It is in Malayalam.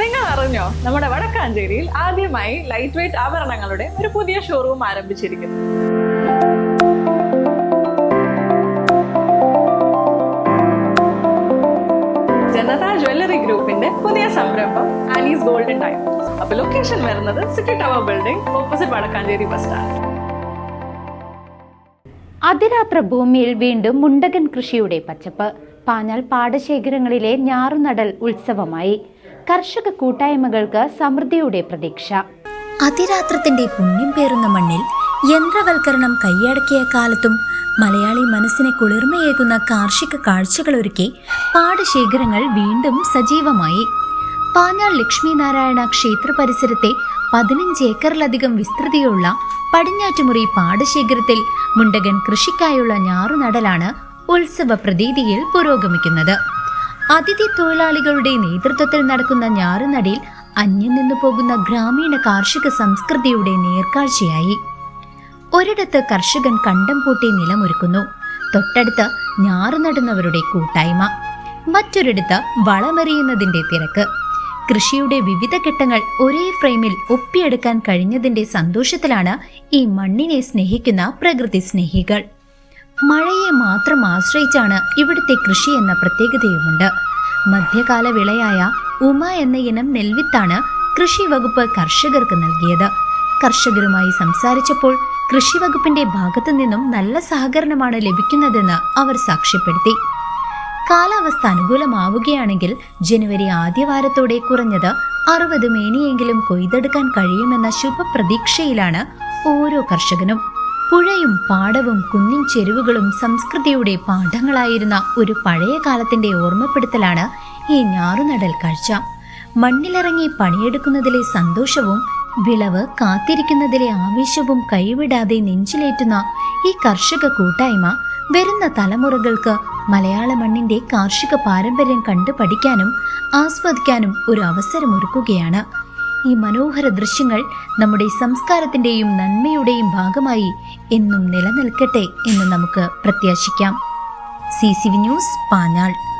നിങ്ങൾ അറിഞ്ഞോ നമ്മുടെ വടക്കാഞ്ചേരിയിൽ ആദ്യമായി ലൈറ്റ് വെയിറ്റ് ആഭരണങ്ങളുടെ ഒരു പുതിയ ഷോറൂം ആരംഭിച്ചിരിക്കുന്നു. ജനത ജ്വല്ലറി ഗ്രൂപ്പിന്റെ പുതിയ സംരംഭം ആനീസ് ഗോൾഡൻ ടൈം അപ്പൊ ലൊക്കേഷൻ വരുന്നത് city tower building opposite Vadakkanchery bus stand അതിരാത്ര ഭൂമിയിൽ വീണ്ടും മുണ്ടകൻ കൃഷിയുടെ പച്ചപ്പ്. പാഞ്ഞാൽ പാടശേഖരങ്ങളിലെ ഞാറുനടൽ ഉത്സവമായി. കർഷക കൂട്ടായ്മകൾക്ക് സമൃദ്ധിയുടെ പ്രതീക്ഷ. അതിരാത്രത്തിന്റെ പുണ്യം പേറുന്ന മണ്ണിൽ യന്ത്രവൽക്കരണം കൈയടക്കിയ കാലത്തും മലയാളി മനസ്സിനെ കുളിർമയേകുന്ന കാർഷിക കാഴ്ചകളൊരുക്കി പാടശേഖരങ്ങൾ വീണ്ടും സജീവമായി. പാഞ്ഞാൾ ലക്ഷ്മിനാരായണ ക്ഷേത്ര പരിസരത്തെ പതിനഞ്ച് ഏക്കറിലധികം വിസ്തൃതിയുള്ള പടിഞ്ഞാറ്റുമുറി പാടശേഖരത്തിൽ മുണ്ടകൻ കൃഷിക്കായുള്ള ഞാറുനടലാണ് ഉത്സവ പ്രതീതിയിൽ പുരോഗമിക്കുന്നത്. അതിഥി തൊഴിലാളികളുടെ നേതൃത്വത്തിൽ നടക്കുന്ന ഞാറുനടിയിൽ അന്യം നിന്നു പോകുന്ന ഗ്രാമീണ കാർഷിക സംസ്കൃതിയുടെ നേർക്കാഴ്ചയായി. ഒരിടത്ത് കർഷകൻ കണ്ടം പൂട്ടി നിലമൊരുക്കുന്നു. തൊട്ടടുത്ത് ഞാറ് നടുന്നവരുടെ കൂട്ടായ്മ. മറ്റൊരിടത്ത് വളമെറിയുന്നതിന്റെ തിരക്ക്. കൃഷിയുടെ വിവിധ ഘട്ടങ്ങൾ ഒരേ ഫ്രെയിമിൽ ഒപ്പിയെടുക്കാൻ കഴിഞ്ഞതിന്റെ സന്തോഷത്തിലാണ് ഈ മണ്ണിനെ സ്നേഹിക്കുന്ന പ്രകൃതി സ്നേഹികൾ. മഴയെ മാത്രം ആശ്രയിച്ചാണ് ഇവിടുത്തെ കൃഷി എന്ന പ്രത്യേകതയുമുണ്ട്. മധ്യകാല വിളയായ ഉമ എന്ന ഇനം നെൽവിത്താണ് കൃഷി വകുപ്പ് കർഷകർക്ക് നൽകിയത്. കർഷകരുമായി സംസാരിച്ചപ്പോൾ കൃഷി വകുപ്പിന്റെ ഭാഗത്തു നിന്നും നല്ല സഹകരണമാണ് ലഭിക്കുന്നതെന്ന് അവർ സാക്ഷ്യപ്പെടുത്തി. കാലാവസ്ഥ അനുകൂലമാവുകയാണെങ്കിൽ ജനുവരി ആദ്യവാരത്തോടെ കുറഞ്ഞത് അറുപത് മേനിയെങ്കിലും കൊയ്തെടുക്കാൻ കഴിയുമെന്ന ശുഭപ്രതീക്ഷയിലാണ് ഓരോ കർഷകനും. പുഴയും പാടവും കുന്നിൻ ചെരുവുകളും സംസ്കൃതിയുടെ പാഠങ്ങളായിരുന്ന ഒരു പഴയ കാലത്തിന്റെ ഓർമ്മപ്പെടുത്തലാണ് ഈ ഞാറുനടൽ കാഴ്ച. മണ്ണിലിറങ്ങി പണിയെടുക്കുന്നതിലെ സന്തോഷവും വിളവ് കാത്തിരിക്കുന്നതിലെ ആവേശവും കൈവിടാതെ നെഞ്ചിലേറ്റുന്ന ഈ കർഷക കൂട്ടായ്മ വരുന്ന തലമുറകൾക്ക് മലയാള മണ്ണിന്റെ കാർഷിക പാരമ്പര്യം കണ്ടു പഠിക്കാനും ആസ്വദിക്കാനും ഒരു അവസരമൊരുക്കുകയാണ്. ഈ മനോഹര ദൃശ്യങ്ങൾ നമ്മുടെ സംസ്കാരത്തിന്റെയും നന്മയുടെയും ഭാഗമായി എന്നും നിലനിൽക്കട്ടെ എന്ന് നമുക്ക് പ്രത്യാശിക്കാം. C C V news Panjal.